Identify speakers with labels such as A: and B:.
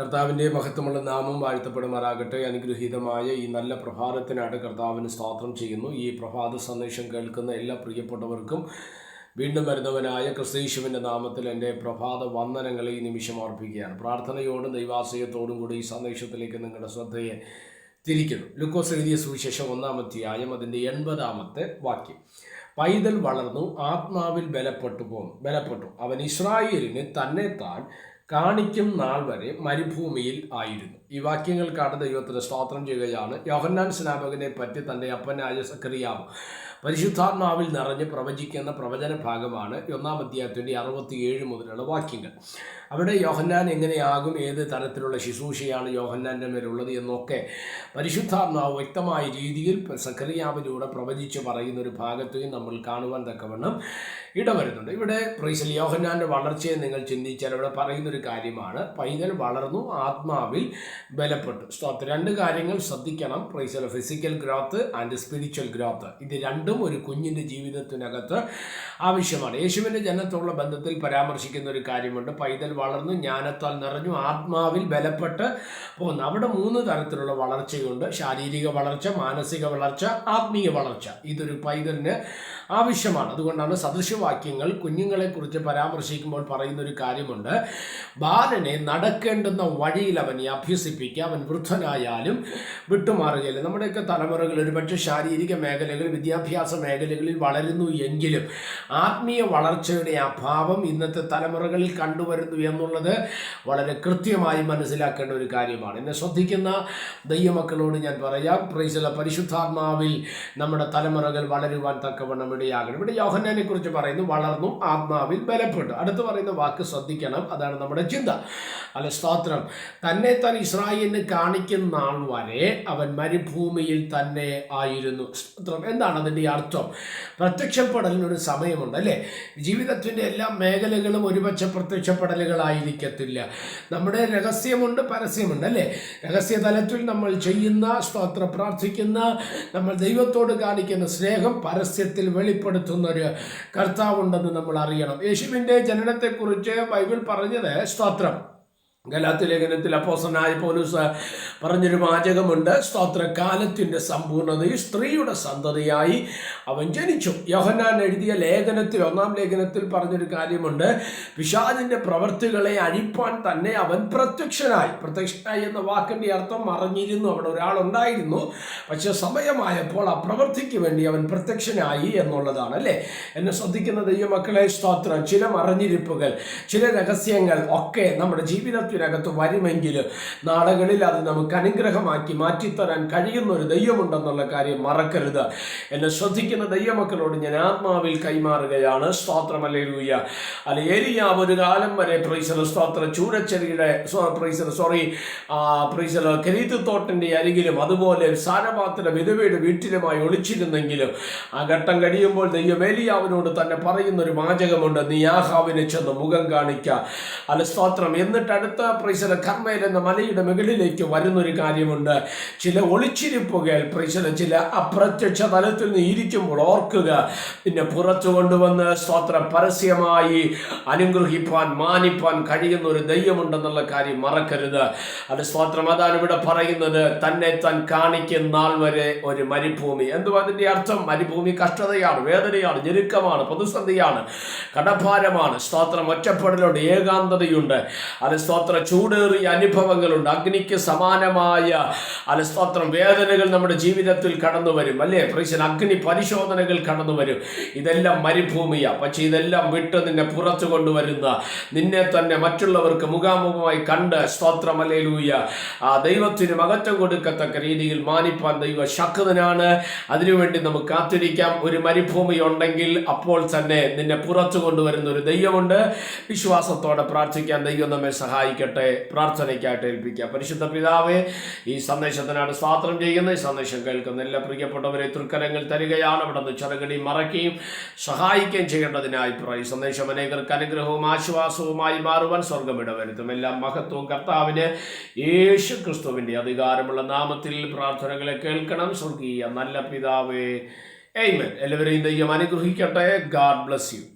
A: കർത്താവിന്റെ മഹത്വമുള്ള നാമം വാഴ്ത്തപ്പെടുമാറാകട്ടെ. അനുഗ്രഹീതമായ ഈ നല്ല പ്രഭാതത്തിനായിട്ട് കർത്താവിന് സ്തോത്രം ചെയ്യുന്നു. ഈ പ്രഭാത സന്ദേശം കേൾക്കുന്ന എല്ലാ പ്രിയപ്പെട്ടവർക്കും വീണ്ടും വരുന്നവനായ ക്രിസ്തീശുവിന്റെ നാമത്തിൽ എന്റെ പ്രഭാത വന്ദനങ്ങളെ ഈ നിമിഷം അർപ്പിക്കുകയാണ്. പ്രാർത്ഥനയോടും ദൈവാശ്രയത്തോടും കൂടി ഈ സന്ദേശത്തിലേക്ക് നിങ്ങളുടെ ശ്രദ്ധയെ തിരിക്കുന്നു. ലുക്കോസ് എഴുതിയ സുവിശേഷം ഒന്നാമത്തെ അധ്യായം അതിന്റെ എൺപതാമത്തെ വാക്യം. പൈതൽ വളർന്നു ആത്മാവിൽ ബലപ്പെട്ടു പോന്നു ബലപ്പെട്ടു. അവൻ ഇസ്രായേലിന് തന്നെ താൻ കാണിക്കും നാൾ വരെ മരുഭൂമിയിൽ ആയിരുന്നു. ഈ വാക്യങ്ങൾ വാക്യങ്ങൾക്കാണ് ദൈവത്തിന് സ്തോത്രം ചെയ്യുകയാണ്. യോഹന്നാൻ സ്നാപകനെ പറ്റി തന്റെ അപ്പനായ സക്രിയാവ് പരിശുദ്ധാത്മാവിൽ നിറഞ്ഞ് പ്രവചിക്കുന്ന പ്രവചന ഭാഗമാണ് ഒന്നാം അധ്യായത്തിന്റെ അറുപത്തിയേഴ് മുതലുള്ള വാക്യങ്ങൾ. അവിടെ യോഹന്നാൻ എങ്ങനെയാകും? ഏത് തരത്തിലുള്ള ശുശ്രൂഷയാണ് യോഹന്നാന്റെ മേലുള്ളത് എന്നൊക്കെ പരിശുദ്ധാത്മാവ് വ്യക്തമായ രീതിയിൽ സക്രിയാവിലൂടെ പ്രവചിച്ച് പറയുന്ന ഒരു ഭാഗത്തെയും നമ്മൾ കാണുവാൻ തക്കവണ്ണം ഇടവരുന്നുണ്ട്. ഇവിടെ പ്രൈസൽ യോഹന്നാന്റെ വളർച്ചയെ നിങ്ങൾ ചിന്തിച്ചാൽ ഇവിടെ പറയുന്നൊരു കാര്യമാണ്. പൈതൽ വളർന്നു ആത്മാവിൽ ബലപ്പെട്ടു. സ്തോത്രം രണ്ട് കാര്യങ്ങൾ ശ്രദ്ധിക്കണം. Praise physical growth and spiritual growth ഇത് രണ്ടും ഒരു കുഞ്ഞിന്റെ ജീവിതത്തിനകത്ത് ആവശ്യമാണ്. യേശുവിന്റെ ജനത്തോടുള്ള ബന്ധത്തിൽ പരാമർശിക്കുന്ന ഒരു കാര്യമുണ്ട്. പൈതൽ വളർന്നു ജ്ഞാനത്താൽ നിറഞ്ഞു ആത്മാവിൽ ബലപ്പെട്ട് പോകുന്നു അവിടെ മൂന്ന് തരത്തിലുള്ള വളർച്ചയുണ്ട്. ശാരീരിക വളർച്ച മാനസിക വളർച്ച ആത്മീയ വളർച്ച. ഇതൊരു പൈതലിന് ആവശ്യമാണ്. അതുകൊണ്ടാണ് സദൃശവാക്യങ്ങൾ കുഞ്ഞുങ്ങളെക്കുറിച്ച് പരാമർശിക്കുമ്പോൾ പറയുന്ന ഒരു കാര്യമുണ്ട്. ബാലനെ നടക്കേണ്ടുന്ന വഴിയിൽ അവനെ അഭ്യസിപ്പിക്കുക അവൻ വൃദ്ധനായാലും വിട്ടുമാറുകയില്ല. നമ്മുടെയൊക്കെ തലമുറകൾ ഒരുപക്ഷെ ശാരീരിക മേഖലകൾ വിദ്യാഭ്യാസ മേഖലകളിൽ വളരുന്നു എങ്കിലും ആത്മീയ വളർച്ചയുടെ അഭാവം ഇന്നത്തെ തലമുറകളിൽ കണ്ടുവരുന്നു എന്നുള്ളത് വളരെ കൃത്യമായി മനസ്സിലാക്കേണ്ട ഒരു കാര്യമാണ്. എന്നെ ശ്രദ്ധിക്കുന്ന ദൈവമക്കളോട് ഞാൻ പറയാം പ്രൈസല പരിശുദ്ധാത്മാവിൽ നമ്മുടെ തലമുറകൾ വളരുവാൻ തക്കവണ്ണം ഇടയാകണം. ഇവിടെ യോഹന്നാനെ കുറിച്ച് പറയുന്നു വളർന്നു ആത്മാവിൽ ബലപ്പെട്ടു. അടുത്ത് പറയുന്ന വാക്ക് ശ്രദ്ധിക്കണം അതാണ് നമ്മുടെ ചിന്ത. അല്ല സ്തോത്രം. തന്നെ താൻ ഇസ്രായേലിന് കാണിക്കുന്ന നാൾ വരെ അവൻ മരുഭൂമിയിൽ തന്നെ ആയിരുന്നു. എന്താണ് അതിന്റെ അർത്ഥം? പ്രത്യക്ഷപ്പെടലിനൊരു സമയമുണ്ട് അല്ലേ? ജീവിതത്തിന്റെ എല്ലാ മേഖലകളും ഒരുപക്ഷെ പ്രത്യക്ഷപ്പെടലുകളായിരിക്കത്തില്ല. നമ്മുടെ രഹസ്യമുണ്ട് പരസ്യമുണ്ട് അല്ലേ? രഹസ്യ തലത്തിൽ നമ്മൾ ചെയ്യുന്ന സ്തോത്ര പ്രാർത്ഥിക്കുന്ന നമ്മൾ ദൈവത്തോട് കാണിക്കുന്ന സ്നേഹം പരസ്യത്തിൽ വെളിപ്പെടുത്തുന്ന ഒരു കർത്താവുണ്ടെന്ന് നമ്മൾ അറിയണം. യേശുവിന്റെ ജനനത്തെക്കുറിച്ച് ബൈബിൾ പറഞ്ഞത് സ്തോത്രം. ഗലാത്തി ലേഖനത്തിൽ അപ്പോസനായ പോലീസ് പറഞ്ഞൊരു വാചകമുണ്ട്. സ്തോത്രകാലത്തിന്റെ സമ്പൂർണതയിൽ സ്ത്രീയുടെ സന്തതിയായി അവൻ ജനിച്ചു. യോഹന്നാൻ എഴുതിയ ലേഖനത്തിൽ ഒന്നാം ലേഖനത്തിൽ പറഞ്ഞൊരു കാര്യമുണ്ട്. പിശാദിന്റെ പ്രവൃത്തികളെ അഴിപ്പാൻ തന്നെ അവൻ പ്രത്യക്ഷനായി. പ്രത്യക്ഷനായി എന്ന വാക്കിന്റെ അർത്ഥം മറിഞ്ഞിരുന്നു അവിടെ ഒരാളുണ്ടായിരുന്നു. പക്ഷെ സമയമായപ്പോൾ ആ പ്രവൃത്തിക്ക് വേണ്ടി അവൻ പ്രത്യക്ഷനായി എന്നുള്ളതാണ് അല്ലേ? എന്നെ ശ്രദ്ധിക്കുന്ന ദൈവമക്കളെ സ്തോത്രം. ചില മറിഞ്ഞിരിപ്പുകൾ ചില രഹസ്യങ്ങൾ ഒക്കെ നമ്മുടെ ജീവിതത്തിൽ ജീവിതത്തിനകത്ത് വരുമെങ്കിൽ നാളുകളിൽ അത് നമുക്ക് അനുഗ്രഹമാക്കി മാറ്റിത്തരാൻ കഴിയുന്ന ഒരു ദൈവമുണ്ടെന്നുള്ള കാര്യം മറക്കരുത്. എന്നെ ശ്രദ്ധിക്കുന്ന ദൈവമക്കളോട് ഞാൻ ആത്മാവിൽ കൈമാറുകയാണ്. സ്തോത്രമല്ലേലൂയ അല്ല ഏരിയ ഒരു കാലം വരെ പ്രൈസൽ സ്തോത്ര ചൂരച്ചെടിയുടെ പ്രൈസൽ സോറി പ്രൈസൽ കരീത്ത് തോട്ടിന്റെ അരികിലും അതുപോലെ സാരപാത്ര വിധവയുടെ വീട്ടിലുമായി ഒളിച്ചിരുന്നെങ്കിലും ആ ഘട്ടം കഴിയുമ്പോൾ ദൈവം ഏലിയാവിനോട് തന്നെ പറയുന്ന ഒരു വാചകമുണ്ട്. നീ ആഹാവിനെ ചെന്ന് മുഖം കാണിക്കുക അല്ല സ്തോത്രം എന്നിട്ട് അടുത്ത പ്രൈസല കർമ്മയിൽ എന്ന മലയുടെ മുകളിലേക്ക് വരുന്നൊരു കാര്യമുണ്ട്. ചില ഒളിച്ചിരിപ്പുകൾ പ്രൈസല ചില അപ്രത്യക്ഷ തലത്തിൽ നിന്ന് ഇരിക്കുമ്പോൾ ഓർക്കുക. പിന്നെ പുറത്തു കൊണ്ടുവന്ന് സ്തോത്ര പരസ്യമായി അനുഗ്രഹിപ്പാൻ മാനിപ്പാൻ കഴിയുന്ന ഒരു ദൈവമുണ്ടെന്നുള്ള കാര്യം മറക്കരുത്. അത് സ്തോത്രം അതാണ് ഇവിടെ പറയുന്നത്. തന്നെ താൻ കാണിക്കുന്ന നാൾ വരെ ഒരു മരുഭൂമി. എന്തുവാ അതിന്റെ അർത്ഥം? മരുഭൂമി കഷ്ടതയാണ് വേദനയാണ് ഞെരുക്കമാണ് പ്രതിസന്ധിയാണ് കടഭാരമാണ്. സ്തോത്രം ഒറ്റപ്പെടലുണ്ട് ഏകാന്തതയുണ്ട്. അത് സ്തോത്ര ചൂടേറിയ അനുഭവങ്ങളുണ്ട്. അഗ്നിക്ക് സമാനമായ അല്ല സ്തോത്രം വേദനകൾ നമ്മുടെ ജീവിതത്തിൽ കടന്നു വരും. അല്ലേ? പ്രീശൻ അഗ്നി പരിശോധനകൾ കടന്നു വരും. ഇതെല്ലാം മരുഭൂമിയാണ് പക്ഷെ ഇതെല്ലാം വിട്ട് നിന്നെ പുറത്തു കൊണ്ടുവരുന്ന നിന്നെ തന്നെ മറ്റുള്ളവർക്ക് മുഖാമുഖമായി കണ്ട് സ്തോത്രം അല്ലേലൂയ ആ ദൈവത്തിന് മകത്വം കൊടുക്കത്തക്ക രീതിയിൽ മാനിപ്പാൻ ദൈവ ശക്തനാണ്. അതിനുവേണ്ടി നമുക്ക് കാത്തിരിക്കാം. ഒരു മരുഭൂമി ഉണ്ടെങ്കിൽ അപ്പോൾ തന്നെ നിന്നെ പുറത്തു കൊണ്ടുവരുന്ന ഒരു ദൈവമുണ്ട്. വിശ്വാസത്തോടെ പ്രാർത്ഥിക്കാൻ ദൈവം നമ്മെ സഹായിക്കട്ടെ പ്രാർത്ഥനയ്ക്കായിട്ട് ഏൽപ്പിക്കുക പരിശുദ്ധ പിതാവേ ഈ സന്ദേശത്തിനാണ് സ്വാത്രം ചെയ്യുന്ന ഈ സന്ദേശം കേൾക്കുന്ന എല്ലാ പ്രിയപ്പെട്ടവരെ തൃക്കരങ്ങൾ തരികയാണ്. അവിടെ നിന്ന് ചെറുകടി മറയ്ക്കുകയും സഹായിക്കുകയും ചെയ്യേണ്ടതിനായി ഈ സന്ദേശം അനേകർക്ക് അനുഗ്രഹവും ആശ്വാസവുമായി മാറുവാൻ സ്വർഗം ഇടവരുത്തും. എല്ലാം മഹത്വവും കർത്താവിന് യേശു ക്രിസ്തുവിന്റെ അധികാരമുള്ള നാമത്തിൽ പ്രാർത്ഥനകളെ കേൾക്കണം. സ്വർഗീയ നല്ല പിതാവേ എയ്മൻ എല്ലാവരെയും ദൈവം അനുഗ്രഹിക്കട്ടെ. God bless you